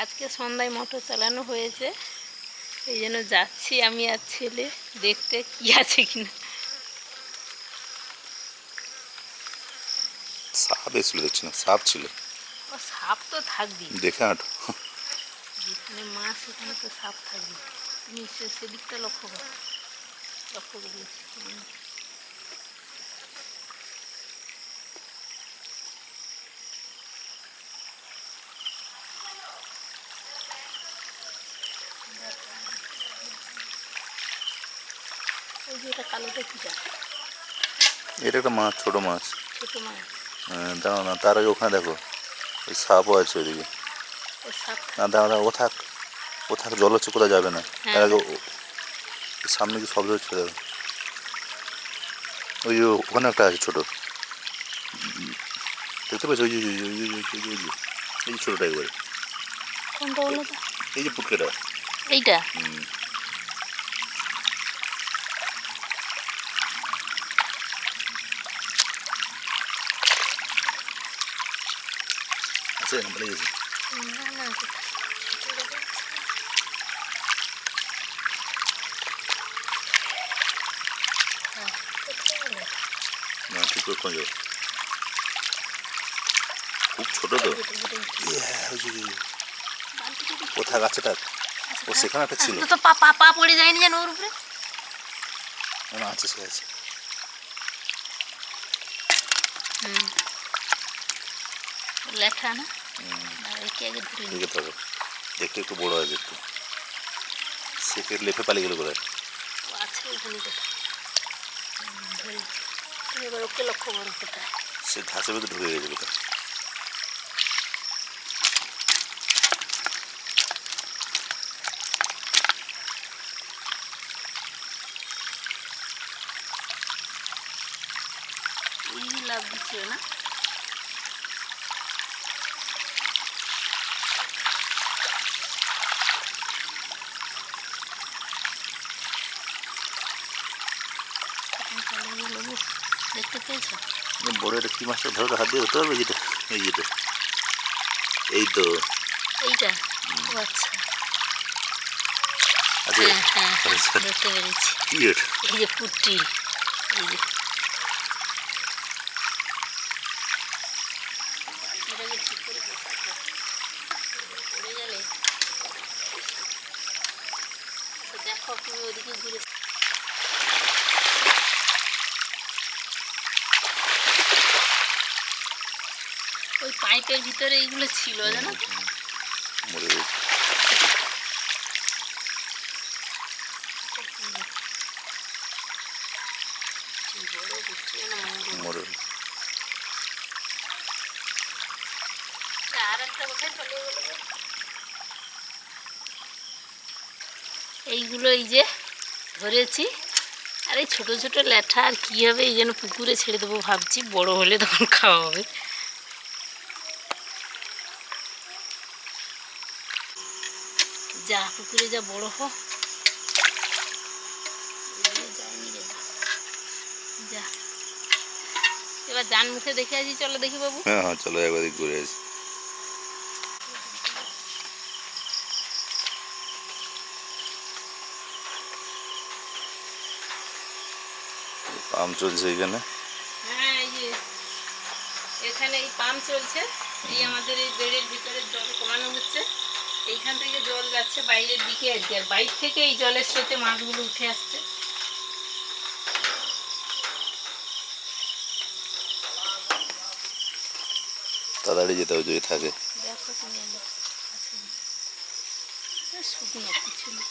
আজকে সন্ধ্যায় মোটর চালানো হয়েছে। এই জন্য যাচ্ছি আমি আর ছেলে। দেখতে কি আছে কিনা। সাপ এসেছিল দেখছি না। সাপ ছিল। সাপ তো থাকবি দেখে হাঁটো। যেখানে মাছ সেখানে তো সাপ থাকবে সে- সেদিকটা লক্ষ্য করো। লক্ষ্য করি এটা কালোটা কিটা এটা একটা মাছ ছোট মাছ। ছোট মাছ। হ্যাঁ, দাঁড়াও না তার আগে ওখানে দেখো। ওই সাপও আছে ওইদিকে। না দাঁড়া দাঁড়া, ও থাক। ও থাক জল হচ্ছে কোথাও যাবে না। হ্যাঁ। তার আগে সামনে কি শব্দ হচ্ছে দেখো ওই ওখানে একটা আছে ছোট। দেখতে পাচ্ছ? ওই যে ওই যে ওই যে ওই যে ওই যে এই যে ছোটোটা একবারে। এই যে পুটকেটা। এইটা? হুম আছে বলে গেছি না না কোথায়? ছোট দেখা যাচ্ছে। হ্যাঁ, কোথায় গেলো? যাবে খুব ছোট তো। ইয়ে, দেখি। ও সেখানে একটা ছিল। তো তো পা পা পা পড়ে যায়নি যেন ওর উপরে? না আছে সে আছে। হুম। লেখা না? একটু একটু বড় আছে একটু। সেকে লেপে পালিয়ে গেল কোথায় আছে ওখানে কোথায় হুম, ধরেছি। তুমি এবার ওকে লক্ষ্য করো কোথায় সে ঘাসের ভিতরে ঢুকে গেছে কোথায় লাভ দিচ্ছিল না কোথায় পালিয়ে গেল গো? দেখতে পেয়েছ বড় একটা কি মাছটা ধরো হাত দিয়ে হতে হবে যেটা এই যেটা এই তো। এইটা? ও আচ্ছা। হ্যাঁ হ্যাঁ হ্যাঁ, আচ্ছা। পেরেছি। কি এই যে পুটি। এই যে বালতিটাকে ঠিক করে বসাতে হবে। পড়ে গেলে তো দেখো তুমি ওদিকে ঘুরে ওই পাইপের ভিতরে এইগুলো ছিল, জানো? এইগুলো এই যে ধরেছি আর এই ছোটো ছোটো ল্যাঠা আর কী হবে, এই জন্য পুকুরে ছেড়ে দেবো ভাবছি, বড় হলে তখন খাওয়া হবে যা পুকুরে যা বড় হ। যা। এবার জান মুখে দেখে আছি চলো দেখি বাবু। হ্যাঁ হ্যাঁ চলো একবার ঘুরে আসি। পাম্প চলছে এখানে হ্যাঁ এই যে এখানে এই পাম্প চলছে। এই আমাদের এই বেড়ের ভিতরে জল কমানো হচ্ছে। এইখান থেকে জল যাচ্ছে বাইরের দিকে আর কি আর বাইর থেকে এই জলের স্রোতে মাছগুলো উঠে আসছে। তাড়াতাড়ি যেতে হবে যদি থাকে। দেখো তুমি না? শুকনো কিছু না।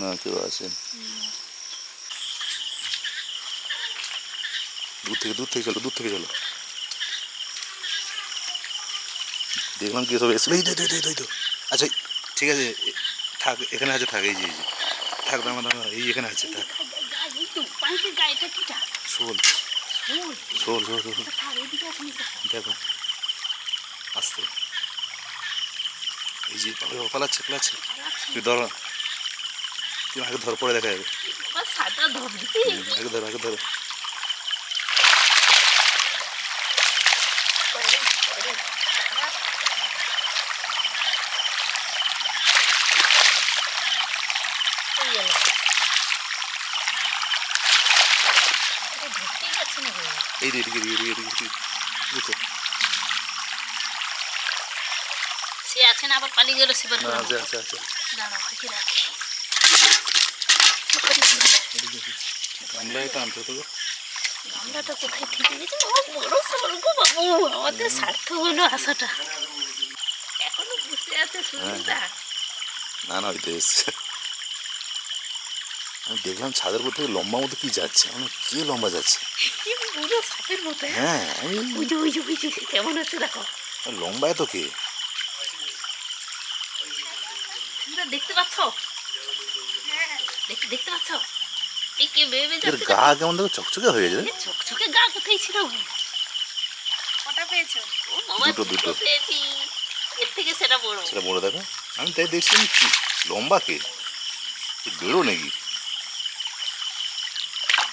না কেউ আসেন। দূর থেকে দূর থেকে চলো দূর থেকে চলো। দেখলাম কি সব এসে এই তো, এই তো। আচ্ছা ঠিক আছে থাক এখানে আছে থাক এই যে এই যে। থাক দাঁড়া দাঁড়া এই এখানে আছে থাক। শোল শোল শোল শোল দেখো আসতে। এই যে পালাচ্ছে, পালাচ্ছে তুই ধর তুই আগে ধর পরে দেখা যাবে। আগে ধর আগে ধর পরে পরে এই গেল এটা ধরতেই যাচ্ছে রে এদিকে এদিকে এদিকে এদিকে বুঝছ সে আছে না আবার পালিয়ে গেল সেবার না আছে আছে আছে। দাঁড়াও ওকে রাখি। এদিকে এদিকে। গামলায় টানতে গামলাটা কোথায় থেকে গেছে? ও বড় স্বর্গ বাবু আমাদের স্বার্থ হলো আশাটা। এখনও বসে আছে সুমিতা না না ওইটা এসছে আমি দেখলাম ছাদের উপর থেকে লম্বা মতো কি যাচ্ছে। মানে কে লম্বা যাচ্ছে? সাপের মতো হ্যাঁ? আমি ওই যে ওই যে ওই যে কেমন আছে দেখো। লম্বায় তো কে? দেখতে পাচ্ছ? দেখতে দেখতে পাচ্ছ? এই কে বেবে যাচ্ছে গা কেমন দেখো? চকচকে হয়ে এ চকচকে গা কোথায় ছিল? কটা পেয়েছ? ও বাবা দুটো, দুটো। পেয়েছি। এর থেকে সেটা বড়। সেটা বড় দেখো। আমি তাই দেখছিলাম কি? লম্বা কে বেরো নাকি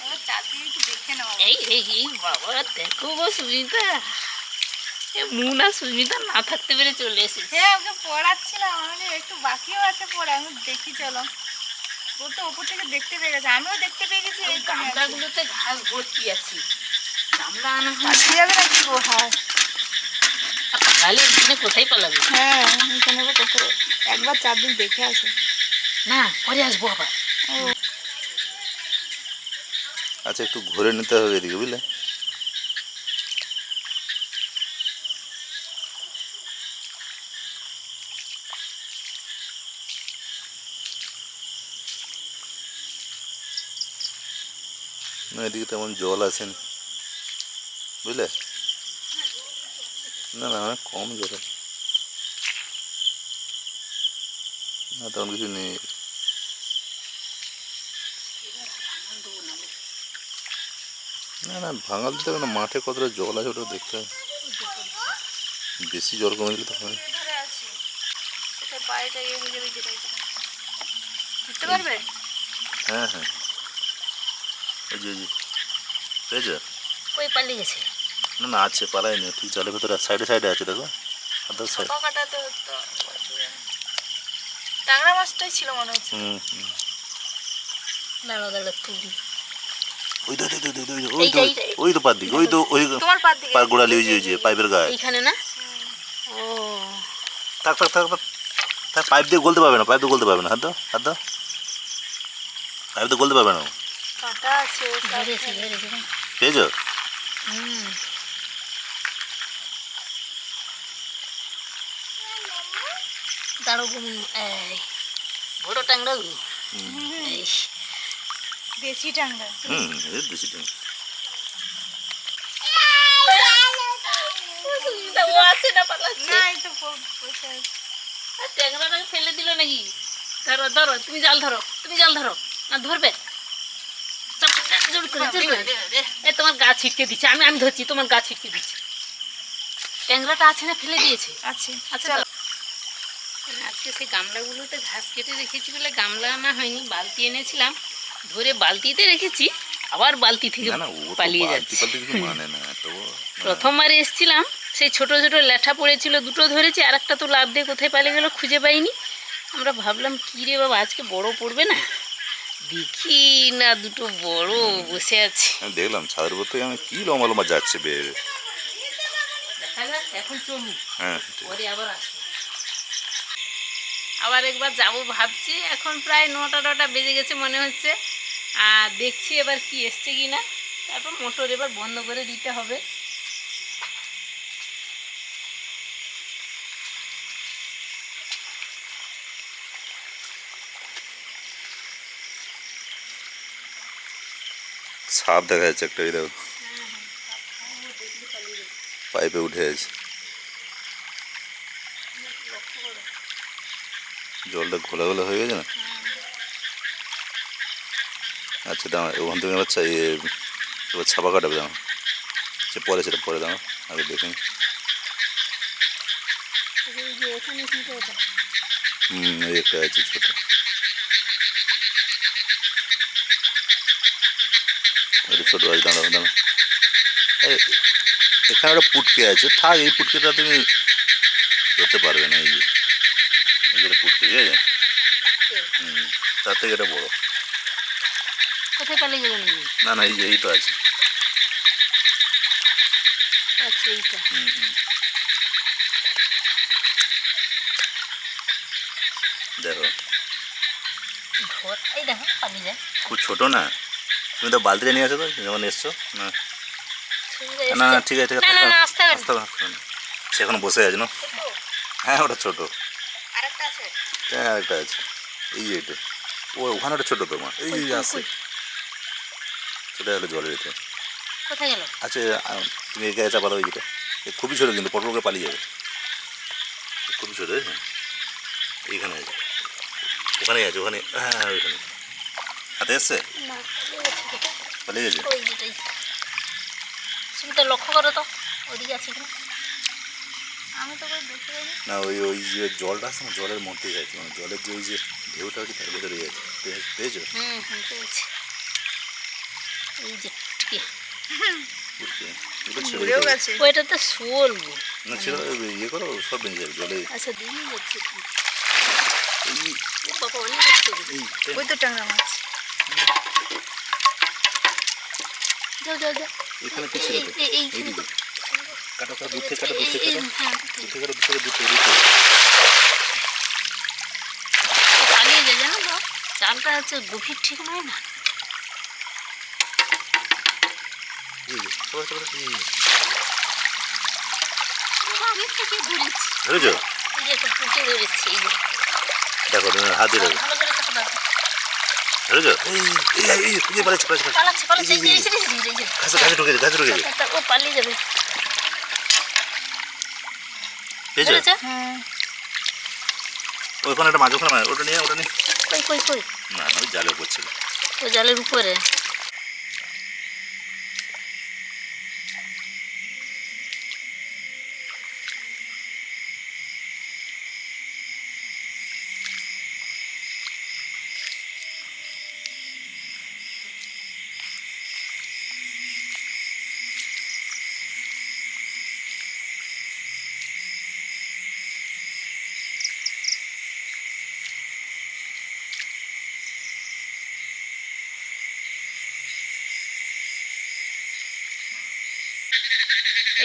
এবার চার দিয়ে একটু দেখে নাও এই বাবা দেখো গো সুমিতা। এ মুনা সুমিতা না থাকতে পেরে চলে এসেছে। হ্যাঁ ওকে পড়াচ্ছিলাম আমি একটু বাকিও আছে পড়া আমি দেখি চলো। ও তো ওপর থেকে দেখতে পেয়ে গেছে আমিও দেখতে পেয়ে গেছি এই হ্যাঁ। গামলাগুলোতে ঘাস ভর্তি আছে। গামলা আনা হয়। যাবে নাকি গো? হ্যাঁ। গালি এখানে কোথায় পালাবে? হ্যাঁ এখানে আবার একবার চারদিক দেখে আসো। না পরে আসব আবার। আচ্ছা একটু ঘুরে নিতে হবে এদিকে, বুঝলে? না, এদিকে তেমন জল আসেনি বুঝলে? না না, অনেক কম জল আছে। না, তেমন কিছু নেই। না না ভাঙাল দিতে হবে না মাঠে কতটা জল আছে ওটা দেখতে হবে বেশি জল কমে গেলে তো হয়। হয়ে হ্যাঁ। ওই ওই যে পেয়েছ কই পালিয়ে গেছে না না আছে পালাই না ঠিক জলের ভেতরে সাইডে সাইডে আছে দেখো। Other side. কাটাতে হতো টাংরা মাছটাই ছিল মনে হচ্ছে। হুম হুম। দাঁড়া দাঁড়া তুলি। ওই তো ওই তো ওই তো, ওই তো এইটা, এইটা, ওই তো পার দিকে ওই তো ওই তোমার পার গোড়ালি ওই যে ওই যে পাইপের গায়ে। এইখানে না? ও। থাক থাক থাক থাক। পাইপ দিয়ে গলতে পারবে না পাইপ দিয়ে গলতে পারবে না হাত দাও হাত দাও। পাইপ দিয়ে গলতে পারবে না পেয়েছ? দাঁড়ো টাংরা দেশি টাংরা হুম। আর ট্যাংরাটাকে ফেলে দিল নাকি? ধরো ধরো তুমি জাল ধরো তুমি জাল ধরো। না ধরবে? এ তোমার গা ছিটকে দিচ্ছে। আমি আমি ধরছি তোমার গা ছিটকে দিচ্ছে। ট্যাংরাটা আছে না ফেলে দিয়েছে? আছে। আচ্ছা আজকে সেই গামলাগুলোতে ঘাস কেটে রেখেছি বলে গামলা আনা হয়নি বালতি এনেছিলাম। ধরে বালতিতে রেখেছি আবার বালতি থেকে না না ও পালিয়ে যাচ্ছে। মানে প্রথমবার এসেছিলাম সেই ছোট ছোট ল্যাঠা পড়েছিল দুটো ধরেছি আর একটা তো লাভ দিয়ে কোথায় পালিয়ে গেল খুঁজে পাইনি। আমরা ভাবলাম কী রে বাবা আজকে বড় পড়বে না? দেখি না দুটো বড় বসে আছে। দেখলাম ছাদের উপর থেকে আমি কি লম্বা লম্বা যাচ্ছে বেয়ে এখন হ্যাঁ পরে আবার আসব। আবার একবার যাব ভাবছি এখন প্রায় নটা নটা বেজে গেছে মনে হচ্ছে। আর দেখছি এবার কি এসছে কি না তারপর মোটর এবার বন্ধ করে দিতে হবে। সাপ দেখা। যাচ্ছে একটা ওই দেখো পাইপে উঠে আছে। জলটা ঘোলা ঘোলা হয়ে গেছে না? আচ্ছা দাঁড়া ওখান থেকে ইয়ে, এবার ছাপা কাটাবে দাঁড়া সে পরে সেটা পরে দাঁড়া আগে দেখে। নিই। হুম এই একটা আছে ছোটো। ছোটো আছে দাঁড়াও দাঁড়া এখানে একটা পুটকে আছে থাক এই পুটকেটা তুমি ধরতে পারবে না এই যে। এই যে পুটকে ঠিক আছে? হুম তার থেকে এটা বড়। কোথায় পালিয়ে গেলেন না না এই যে এই তো আছে। আচ্ছা এইটা। হুম হুম। দেখো। এই দেখো পালিয়ে যায়। খুব ছোট না? তুমি তো বালতিতে নিয়ে আসো তো যখন এসছো না? না না ঠিক আছে ঠিক আছে আসতে হবে। সে এখন বসে আছে না? হ্যাঁ ওটা ছোট। হ্যাঁ আছে। এই যে এটা। ও ওখানে একটা ছোট তোমার। এই আছে ছোটো গেলো জলের এতে কোথায় গেল? আচ্ছা তুমি এগিয়ে চাপা দাও যেটা? খুবই ছোটো কিন্তু পটল করে পালিয়ে যাবে। খুবই ছোটো হ্যাঁ। এইখানে আছে। ওখানেই আছে ওখানে হ্যাঁ হ্যাঁ ওইখানে। হাতে এসছে? পালিয়ে গেছে? লক্ষ্য করো তো ওদিকে আছে কিনা। আমি তো না ওই ওই যে জলটা আছে না জলের মধ্যেই আছে। মানে জলের যে ওই যে ঢেউটা আছে তার ভেতরে আছে। পেয়ে- পেয়েছ? হুম হুম পেয়েছি। এই যে। গেছে। ওইটা তো শোল না ইয়ে করো সব বেঁচে যাবে জলে। আচ্ছা বাবা অনেক ওই তো ট্যাংরা মাছ। যাও যাও যাও। এখানে কি এই- এই- এই- এইদিকে। কাটা কাটা দূর থেকে কাটা দূর থেকে এই- কাটা। দূর থেকে কাটা দূর থেকে দূর থেকে দূর থেকে ও পালিয়ে যায় জানো তো? চালটা হচ্ছে গভীর ঠিক নয় না এই যে সবাই সবাই এই যে। বাবা, আমি থেকে ধরেছি ধরেছো একটা দেখো তুমি হাত দিয়ে দেখো। ধরেছো এই এই পালাচ্ছে পালাচ্ছে পালাচ্ছে পালাচ্ছে। ঘাসে ঘাসে ঘাসে ও পালিয়ে যাবে। পেয়েছ? মাছ ওখানে ওটা নিয়ে ওটা নিয়ে। কই কই কই? না জালে পড়ছিল ও জালের উপরে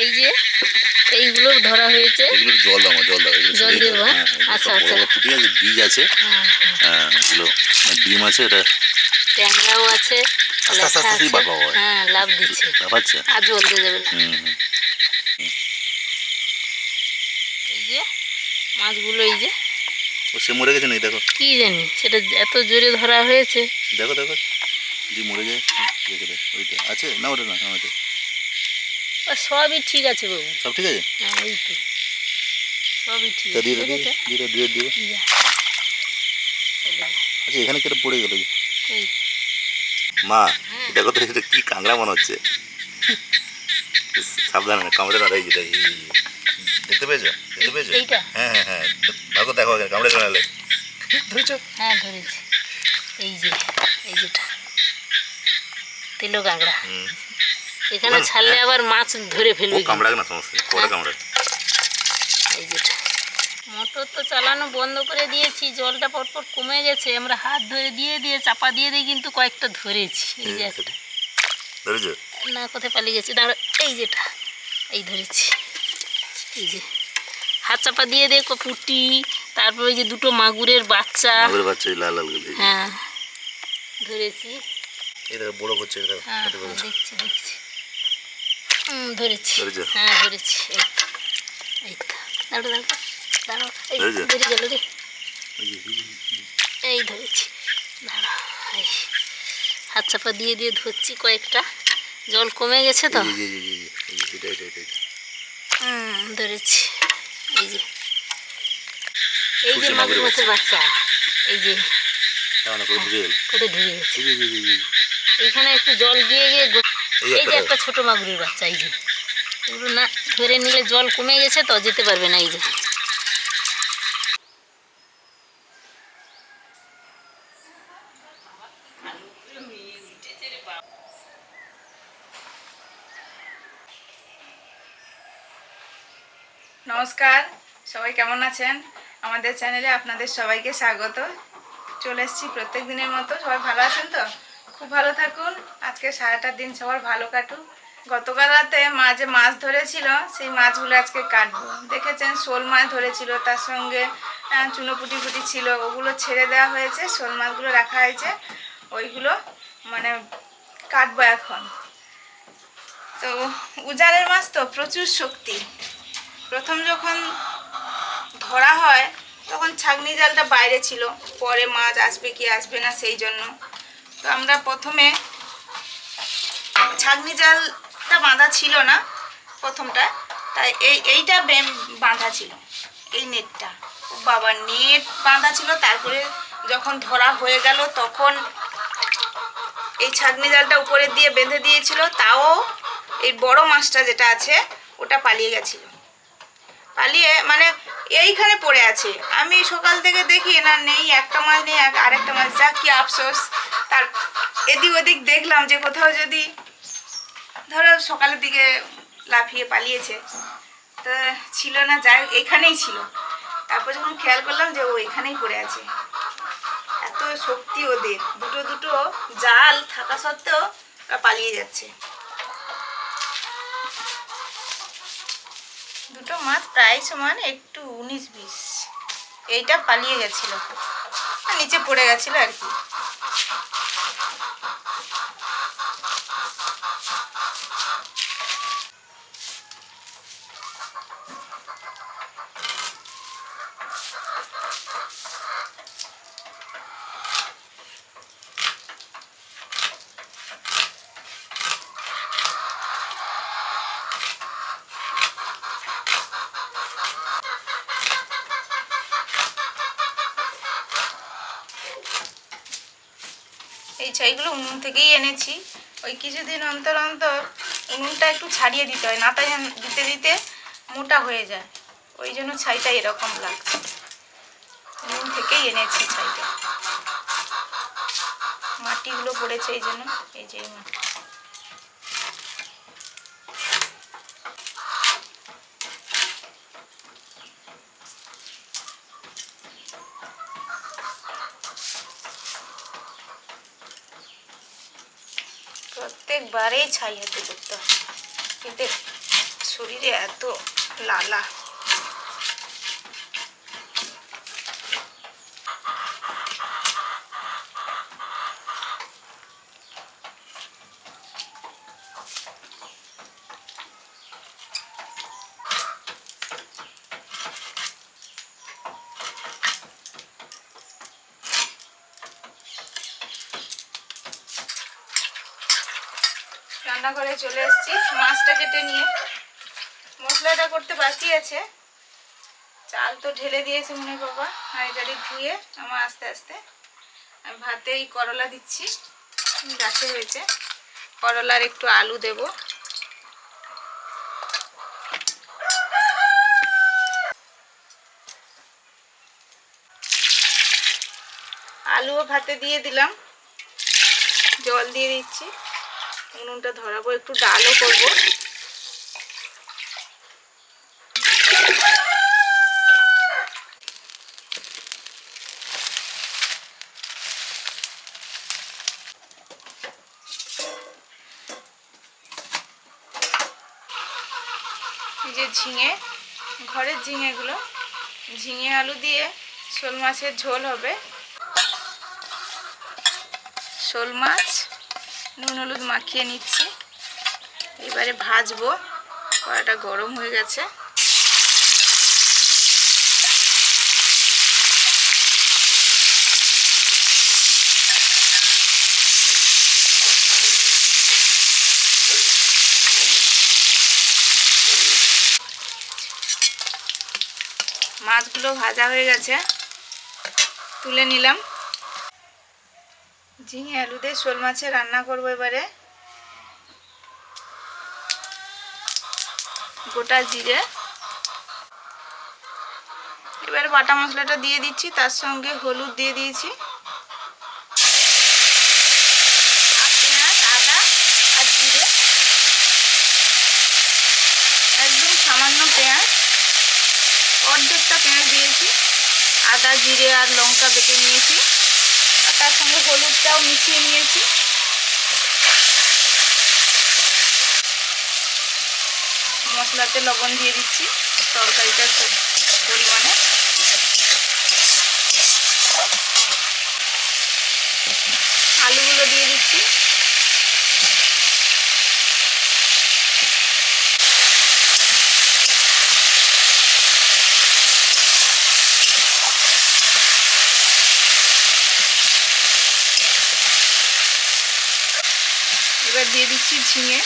এই যে এইগুলো ধরা হয়েছে। এগুলো জল দাও জল দাও এগুলো জল দেবো। হ্যাঁ? হ্যাঁ, আচ্ছা, আচ্ছা। পুঁটি আছে বীজ আছে। হ্যাঁ, এগুলো ডিম আছে এটা ট্যাংরাও আছে আস্তে আস্তে বাবা হ্যাঁ লাভ দিচ্ছে। আর জল দিয়ে যাবে না। হুম হুম। এই যে মাছগুলো এই যে। ও সে মরে গেছে নাকি? দেখো। কি জানি সেটা এত জোরে ধরা হয়েছে। দেখো দেখো। যদি মরে যায় ওইটা। আছে? না ওটা না ওইটা। সবই ঠিক আছে বাবু। সব ঠিক আছে? হ্যাঁ এই তো। সবই ঠিক আছে দিয়ে দিয়ে দিয়ে দিয়ে দিয়ে আচ্ছা এখানে কেটে পড়ে গেল মা হ্যাঁ। দেখো তো এটা কি কাঁকড়া মনে হচ্ছে সাবধানে কামড়ে না এই যেটা। দেখতে পেয়েছ? দেখতে পেয়েছ? এইটা? হ্যাঁ হ্যাঁ হ্যাঁ দেখো দেখো কামড়ে জানালে ধরেছো? হ্যাঁ ধরেছি। এই যে এই যেটা। তিলো কাঁকড়া। হুম। এখানে ছাড়লে হ্যাঁ। আবার মাছ ধরে ফেলবে। কামড়াক না সমস্যা হ্যাঁ। কামড়াক এই যেটা মোটর তো চালানো বন্ধ করে দিয়েছি জলটা পটপট কমে গেছে আমরা হাত ধরে দিয়ে দিয়ে চাপা দিয়ে দিয়ে কিন্তু কয়েকটা ধরেছি এই যে একটা। ধরেছো? না কোথায় পালিয়ে গেছে? দাঁড়া এই যেটা এই ধরেছি। এই যে হাত চাপা দিয়ে দিয়ে পুঁটি তারপর ওই যে দুটো মাগুরের বাচ্চা। মাগুরের বাচ্চা লাল লাল হ্যাঁ ধরেছি। দেখো বড় করছে এটা হ্যাঁ হ্যাঁ। দেখছি দেখছি। ধরেছি হ্যাঁ ধরেছি এই দাঁড়ো দাঁড়ো দাঁড়ো এই গেল রে এই ধরেছি দাঁড়া এই হাত চাপা দিয়ে দিয়ে ধরছি কয়েকটা জল কমে গেছে তো ধরেছি এই যে এই যে মাগুর মাছের বাচ্চা এই যে হ্যাঁ, ঢুকে ঢুকে গেছে। এইখানে একটু জল গিয়ে গিয়ে এই যে একটা ছোট মাগুরের বাচ্চা এই যে। এগুলো না ধরে নিলে জল কমে গেছে তো যেতে পারবে না এই যে। নমস্কার সবাই কেমন আছেন? আমাদের চ্যানেলে আপনাদের সবাইকে স্বাগত। চলে এসেছি প্রত্যেক দিনের মতো। সবাই ভালো আছেন তো? খুব ভালো থাকুন। আজকে সারাটা দিন সবার ভালো কাটুক। গতকাল রাতে মা যে মাছ ধরেছিল, সেই মাছগুলো আজকে কাটবো। দেখেছেন, শোল মাছ ধরেছিল, তার সঙ্গে চুনোপুটি ফুটি ছিল, ওগুলো ছেড়ে দেওয়া হয়েছে, শোল মাছগুলো রাখা হয়েছে। ওইগুলো মানে কাটবো এখন। তো উজালের মাছ তো প্রচুর শক্তি। প্রথম যখন ধরা হয়, তখন ছাগনি জালটা বাইরে ছিল। পরে মাছ আসবে কি আসবে না, সেই জন্য। তো আমরা প্রথমে ছাগনি জালটা বাঁধা ছিল না প্রথমটা, তাই এই, এইটা বাঁধা ছিল, এই নেটটা। ও বাবা নেট বাঁধা ছিল, তারপরে যখন ধরা হয়ে গেল তখন এই ছাগনি জালটা উপরে দিয়ে বেঁধে দিয়েছিল, তাও এই বড় মাছটা যেটা আছে, ওটা পালিয়ে গেছিল। পালিয়ে মানে এইখানে পড়ে আছে। আমি সকাল থেকে দেখি, না, নেই, একটা মাছ নেই আরেকটা মাছ, যা কি আফসোস। তার এদিক ওদিক দেখলাম যে কোথাও যদি ধরো সকালের দিকে লাফিয়ে পালিয়েছে, তো ছিল না, যাই এখানেই ছিল। তারপর যখন খেয়াল করলাম যে ও এখানেই পড়ে আছে। এত শক্তি ওদের, দুটো দুটো জাল থাকা সত্ত্বেও পালিয়ে যাচ্ছে। দুটো মাছ প্রায় সমান একটু উনিশ বিশ। এইটা পালিয়ে গেছিল। নিচে পড়ে গেছিল আর কি। এই ছাইগুলো উনুন থেকেই এনেছি। ওই কিছুদিন অন্তর অন্তর উনুনটা একটু ছাড়িয়ে দিতে হয় নাতা দিতে দিতে মোটা হয়ে যায়। ওই জন্য ছাইটা এরকম লাগছে। উনুন থেকেই এনেছি ছাইটা। মাটিগুলো পড়েছে এই জন্য, এই যে মাটি। প্রত্যেকবারেই ছাই হাতে করতে হবে কিন্তু শরীরে এত লালা রান্নাঘরে চলে এসেছি মাছটা কেটে নিয়ে। মশলাটা করতে বাকি আছে। চাল তো ঢেলে দিয়েছে মনে বাবা। হাঁড়িটাড়ি ধুয়ে আমার আস্তে আস্তে আমি ভাতে এই করলা দিচ্ছি। গাছে হয়েছে। করলার একটু আলু দেব। আলুও ভাতে দিয়ে দিলাম। জল দিয়ে দিচ্ছি। উনুনটা ধরাবো, একটু ডালও করব। যে ঝিঙে, ঘরের ঝিঙেগুলো। ঝিঙে আলু দিয়ে শোল মাছের ঝোল হবে। শোল মাছ নুন হলুদ মাখিয়ে নিচ্ছি। এবারে ভাজবো। কড়াটা গরম হয়ে গেছে। মাছগুলো ভাজা হয়ে গেছে। তুলে নিলাম। ঝিঙে, আলু দিয়ে শোল মাছের রান্না করব এবারে। গোটা জিরে। এবারে বাটা মশলাটা দিয়ে দিচ্ছি, তার সঙ্গে হলুদ দিয়ে দিয়েছি। পেঁয়াজ আদা আর জিরে। একদম সামান্য পেঁয়াজ। অর্ধেকটা পেঁয়াজ দিয়েছি। আদা, জিরে আর লঙ্কা বেটে নিয়েছি। তার সঙ্গে হলুদটাও মিশিয়ে নিয়েছি। মশলাতে লবণ দিয়ে দিচ্ছি তরকারিটার পরিমাণে। আলুগুলো দিয়ে দিচ্ছি। এবার দিয়ে দিচ্ছি ঝিঙে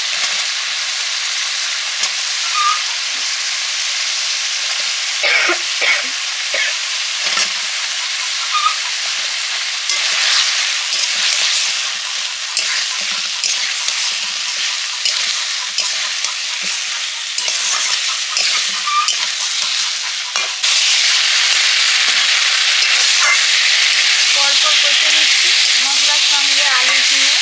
পরপর কষে নিচ্ছি মশলার সঙ্গে আলু ঝিঙে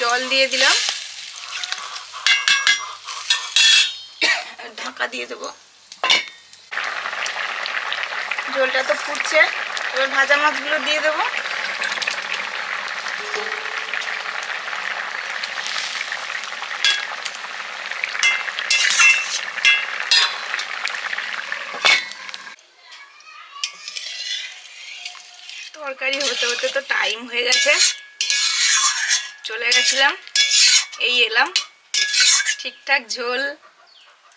জল দিয়ে দিলাম। ঢাকা দিয়ে দেবো। ঝোলটা তো ফুটছে। এবার ভাজা মাছগুলো দিয়ে দেবো। তরকারি হতে হতে তো টাইম হয়ে গেছে। চলে গেছিলাম এই এলাম। ঠিকঠাক ঝোল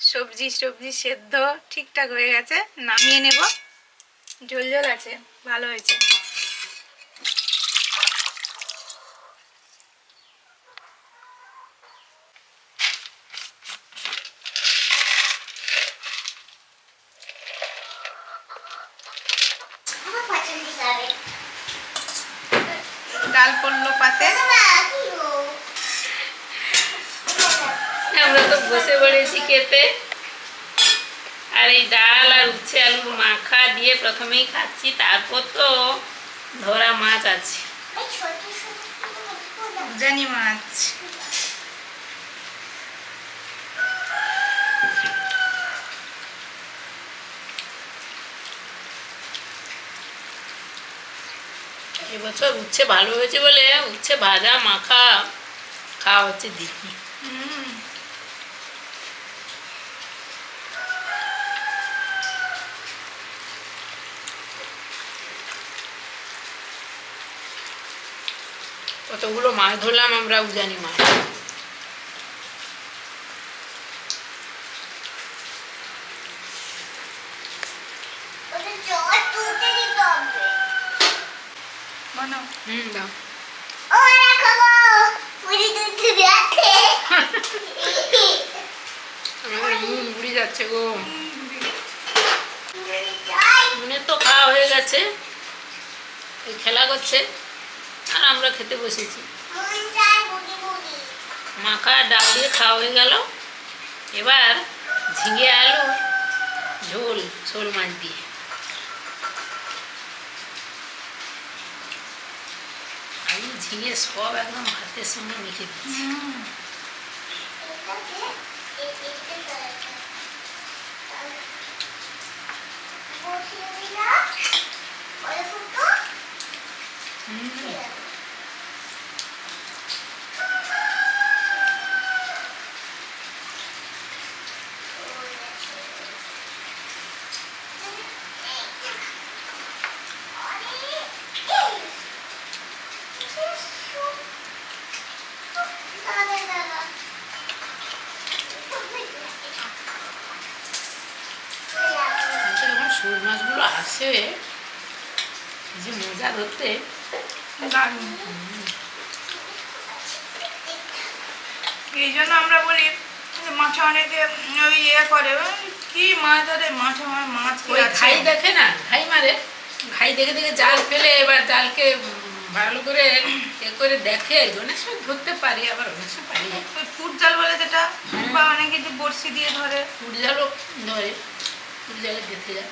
সবজি সবজি সেদ্ধ ঠিকঠাক হয়ে গেছে নামিয়ে নেব। ঝোল ঝোল আছে ভালো হয়েছে। ডাল পড়ল পাতে আমরা তো বসে পড়েছি খেতে। আর এই ডাল আর উচ্ছে আলুর মাখা দিয়ে প্রথমেই খাচ্ছি, তারপর তো ধরা মাছ আছে। জানি মাছ। এবছর উচ্ছে ভালো হয়েছে বলে উচ্ছে ভাজা মাখা খাওয়া হচ্ছে দিদি হুম। কতগুলো মাছ ধরলাম আমরা উজানি মাছ। হুম দাও। আমাদের নুন বুড়ি যাচ্ছে গো। নুনের তো খাওয়া হয়ে গেছে। এই খেলা করছে। আমরা খেতে বসেছি। মাখা ডাল দিয়ে খাওয়া হয়ে গেল। এবার ঝিঙে আলু ঝোল শোল মাছ দিয়ে। আলু ঝিঙে সব একদম ভাতের সঙ্গে মেখে দিচ্ছি আচ্ছা, যখন শোল মাছগুলো আসে কি যে মজা ধরতে দারুণ এই জন্য আমরা বলি যে মাছে অনেকে ওই ইয়ে করে? কি মাছ ধরে মাছে মাছ ওই? ঘাই দেখে না ঘাই মারে। ঘাই দেখে দেখে জাল ফেলে এবার জালকে ভালো করে এ করে দেখে অনেক সময় ধরতে পারি আবার অনেক সময় পারি ফুট জাল বলে যেটা বা অনেকে যে বড়শি দিয়ে ধরে। ফুট জালও ধরে ফুট জালে দেখতে যায়।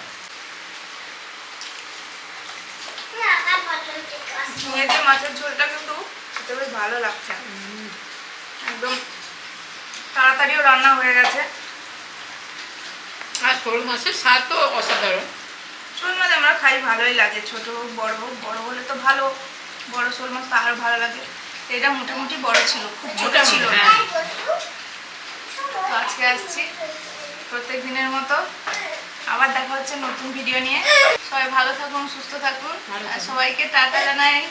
মেয়েদের মাছের ঝোলটা কিন্তু খেতে বেশ ভালো লাগছে। একদম তাড়াতাড়িও রান্না হয়ে গেছে। আর শোল মাছের স্বাদ তো অসাধারণ। শোল মাছ আমরা খাই ভালোই লাগে। ছোট বড় বড় হলে তো ভালো। বড় শোল মাছ তো আরও ভালো লাগে। এটা মোটামুটি বড় ছিল খুব ছোট ছিল। হ্যাঁ। তো আজকে আসছি প্রত্যেক দিনের মতো। আবার দেখা হচ্ছে নতুন ভিডিও নিয়ে। সবাই ভালো থাকুন সুস্থ থাকুন। আর থাকুন। সবাইকে টাটা জানাই।